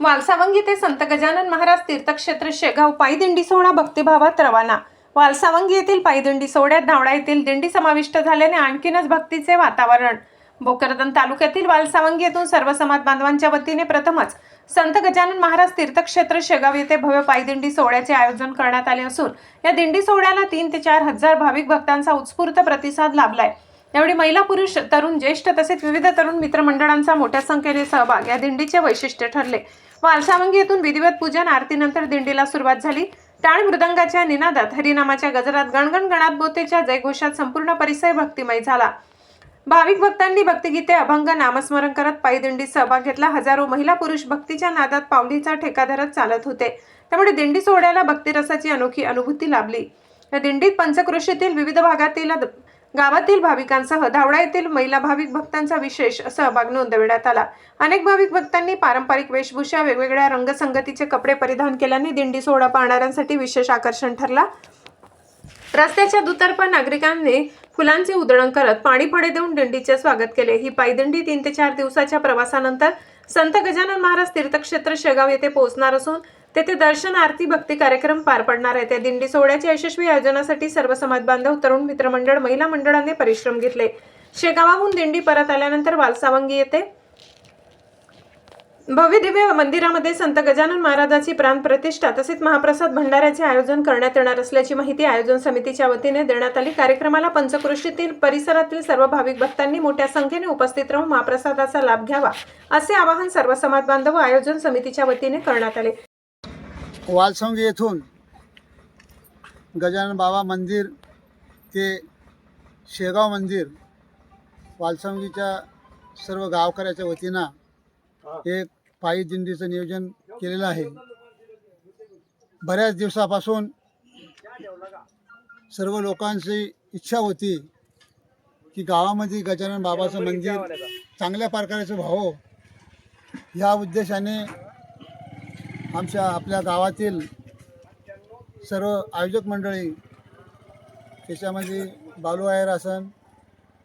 वालसावंगी ते संत गजानन महाराज तीर्थक्षेत्र शेगाव पायदिंडी सोहळा भक्तिभावात रवाना. वालसावंगी येथील पायदिंडी सोहळ्यात धावडा येथील दिंडी समाविष्ट झाल्याने आणखीनच भक्तीचे वातावरण. भोकरदन तालुक्यातील वालसावंगी येथून सर्व समाज बांधवांच्या वतीने प्रथमच संत गजानन महाराज तीर्थक्षेत्र शेगाव येथे भव्य पायदिंडी सोहळ्याचे आयोजन करण्यात आले असून या दिंडी सोहळ्याला तीन ते चार हजार भाविक भक्तांचा उत्स्फूर्त प्रतिसाद लाभलाय. यावेळी महिला पुरुष तरुण ज्येष्ठ तसेच विविध तरुण मित्रमंडळांचा मोठ्या संख्येने सहभाग या दिंडीचे वैशिष्ट्य ठरले. वालसावंगी येथून विधिवत पूजन आरतीनंतर दिंडीला सुरुवात झाली. टाळ मृदंगाच्या निनादात हरिनामाच्या गजरात गणगण गणात बोतेच्या जयघोषात संपूर्ण परिसर भक्तिमय झाला. भाविक भक्तांनी भक्तिगीते अभंग नामस्मरण करत पायदिंडीत सहभाग घेतला. हजारो महिला पुरुष भक्तीच्या नादात पावलीचा ठेका धरत चालत होते. त्यामुळे दिंडी सोहळ्याला भक्तिरसाची अनोखी अनुभूती लाभली. या दिंडीत पंचकृषीतील विविध भागातील गावातील भाविकांसह धावडा येथील महिला भाविक भक्तांचा विशेष सहभाग नोंदविण्यात आला. अनेक भाविक भक्तांनी पारंपरिक वेशभूषा वेगवेगळ्या रंगसंगतीचे कपडे परिधान केल्याने दिंडी सोहळा पाहणाऱ्यांसाठी विशेष आकर्षण ठरला. रस्त्याच्या दुतर्फा नागरिकांनी फुलांचे उधळण करत पाणी फडे देऊन दिंडीचे स्वागत केले. ही पायदिंडी तीन ते चार दिवसाच्या प्रवासानंतर संत गजानन महाराज तीर्थक्षेत्र शेगाव येथे पोहोचणार असून तेथे दर्शन आरती भक्ती कार्यक्रम पार पडणार आहे त्या दिंडी सोहळ्याच्या यशस्वी आयोजनासाठी सर्व समाज बांधव तरुण मित्रमंडळ महिला मंडळांनी परिश्रम घेतले. शेगावाहून दिंडी परत आल्यानंतर वालसावंगी येथे भव्यदिव्य मंदिरामध्ये संत गजानन महाराजाची प्राण प्रतिष्ठा तसेच महाप्रसाद भंडाऱ्याचे आयोजन करण्यात येणार असल्याची माहिती आयोजन समितीच्या वतीने देण्यात आली. कार्यक्रमाला पंचक्रोशीतील परिसरातील सर्व भाविक भक्तांनी मोठ्या संख्येने उपस्थित राहून महाप्रसादाचा लाभ घ्यावा असे आवाहन सर्व समाज बांधव आयोजन समितीच्या वतीने करण्यात आले. वालसंगी येथून गजानन बाबा मंदिर ते शेगाव मंदिर वालसंगीच्या सर्व गावकऱ्याच्या वतीनं एक पायी दिंडीचं नियोजन केलेलं आहे. बऱ्याच दिवसापासून सर्व लोकांची इच्छा होती की गावामध्ये गजानन बाबाचं मंदिर चांगल्या प्रकारचं व्हावं. या उद्देशाने आमच्या आपल्या गावातील सर्व आयोजक मंडळी त्याच्यामध्ये बालू आयर आसन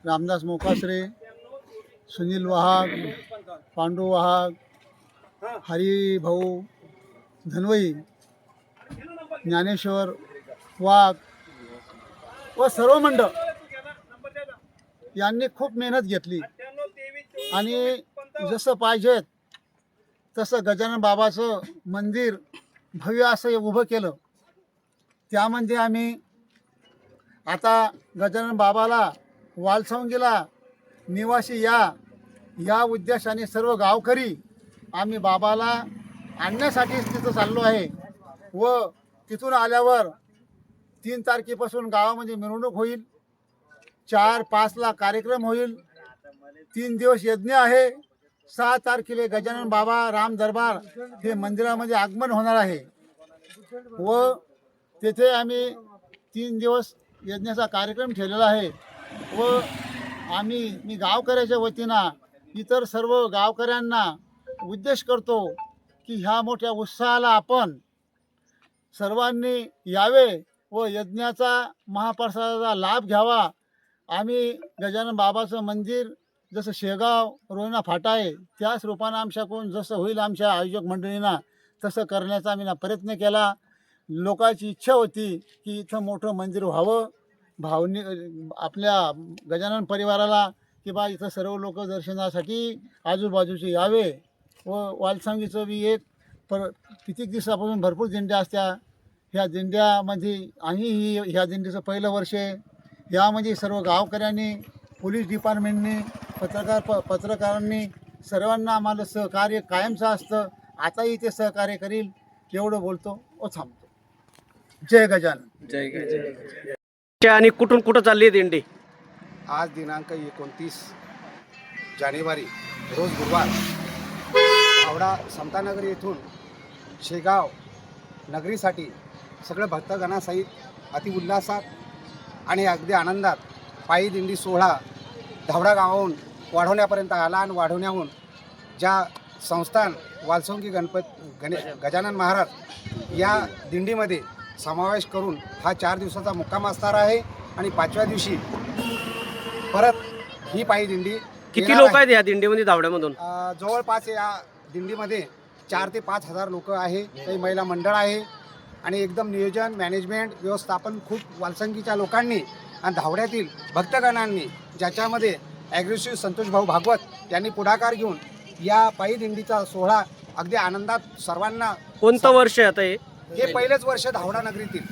रामदास मोकासरे सुनील वाहाग पांडू वाहाग हरिभाऊ धनवई ज्ञानेश्वर वाघ व सर्व मंडळ यांनी खूप मेहनत घेतली. आणि जसं पाहिजेत तसं गजानन बाबाचं मंदिर भव्य असं उभं केलं. त्यामध्ये आम्ही आता गजानन बाबाला वालसवंगीला निवासी या या उद्देशाने सर्व गावकरी आम्ही बाबाला आणण्यासाठीच तिथं चाललो आहे व तिथून आल्यावर तीन तारखेपासून गावामध्ये मिरवणूक होईल. चार पाचला कार्यक्रम होईल. तीन दिवस यज्ञ आहे. सहा तारखेला गजानन बाबा राम दरबार हे मंदिरामध्ये आगमन होणार आहे. व तेथे आम्ही तीन दिवस यज्ञाचा कार्यक्रम ठेवलेला आहे. व आम्ही मी गावकऱ्याच्या वतीनं इतर सर्व गावकऱ्यांना उद्देश करतो की ह्या मोठ्या उत्साहाला आपण सर्वांनी यावे व यज्ञाचा महाप्रसादाचा लाभ घ्यावा. आम्ही गजानन बाबाचं मंदिर जसं शेगाव रोहिणा फाटा आहे त्याच रूपानं आमच्याकडून जसं होईल आमच्या आयोजक मंडळींना तसं करण्याचा आम्ही ना प्रयत्न केला. लोकांची इच्छा होती की इथं मोठं मंदिर व्हावं. भावनी आपल्या गजानन परिवाराला की बा इथं सर्व लोक दर्शनासाठी आजूबाजूचे यावे व वालसांगीचं बी एक पर कितीक दिवसापासून भरपूर दिंड्या असत्या. ह्या दिंड्यामध्ये आणि ही ह्या दिंडीचं पहिलं वर्ष आहे. यामध्ये सर्व गावकऱ्यांनी पोलीस डिपार्टमेंटने पत्रकार प पत्रकारांनी सर्वांना आम्हाला सहकार्य कायमचं असतं. आताही ते सहकार्य करील एवढं बोलतो व थांबतो. जय गजानन. जय जय जय आणि कुठून कुठं चालली आहे दिंडी? आज दिनांक एकोणतीस जानेवारी रोज गुरुवार हावडा समतानगर येथून शेगाव नगरीसाठी सगळं भक्तगणासहित अति उल्हासात आणि अगदी आनंदात पायी दिंडी सोहळा धावडा गावाहून वाढवण्यापर्यंत आला आणि वाढवण्याहून ज्या संस्थान वालसंगी गणपत गणे गजानन महाराज या दिंडीमध्ये समावेश करून हा चार दिवसाचा मुक्काम असणार आहे आणि पाचव्या दिवशी परत ही पायी दिंडी किती लोक आहे. आहेत या दिंडीमध्ये धावड्यामधून जवळपास या दिंडीमध्ये चार ते पाच हजार लोक आहे काही महिला मंडळ आहे आणि एकदम नियोजन मॅनेजमेंट व्यवस्थापन खूप वालसंगीच्या लोकांनी आणि धावड्यातील भक्तगणांनी ज्याच्यामध्ये ॲग्रेसिव्ह संतोष भाऊ भागवत यांनी पुढाकार घेऊन या पायी दिंडीचा सोहळा अगदी आनंदात सर्वांना कोणतं वर्ष आहे आता हे? हे पहिलेच वर्ष धावडा नगरीतील.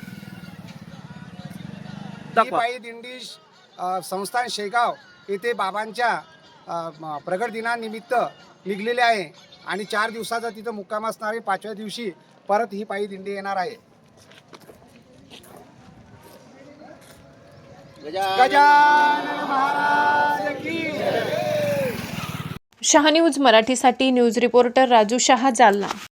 ही पायी दिंडी अ, संस्थान शेगाव येथे बाबांच्या अ, म, प्रगट दिनानिमित्त निघलेले आहे आणि चार दिवसाचा तिथं मुक्काम असणार आहे. पाचव्या दिवशी परत ही पायी दिंडी येणार आहे. गजानन महाराज! शहा न्यूज मराठीसाठी न्यूज रिपोर्टर राजू शहा जालना.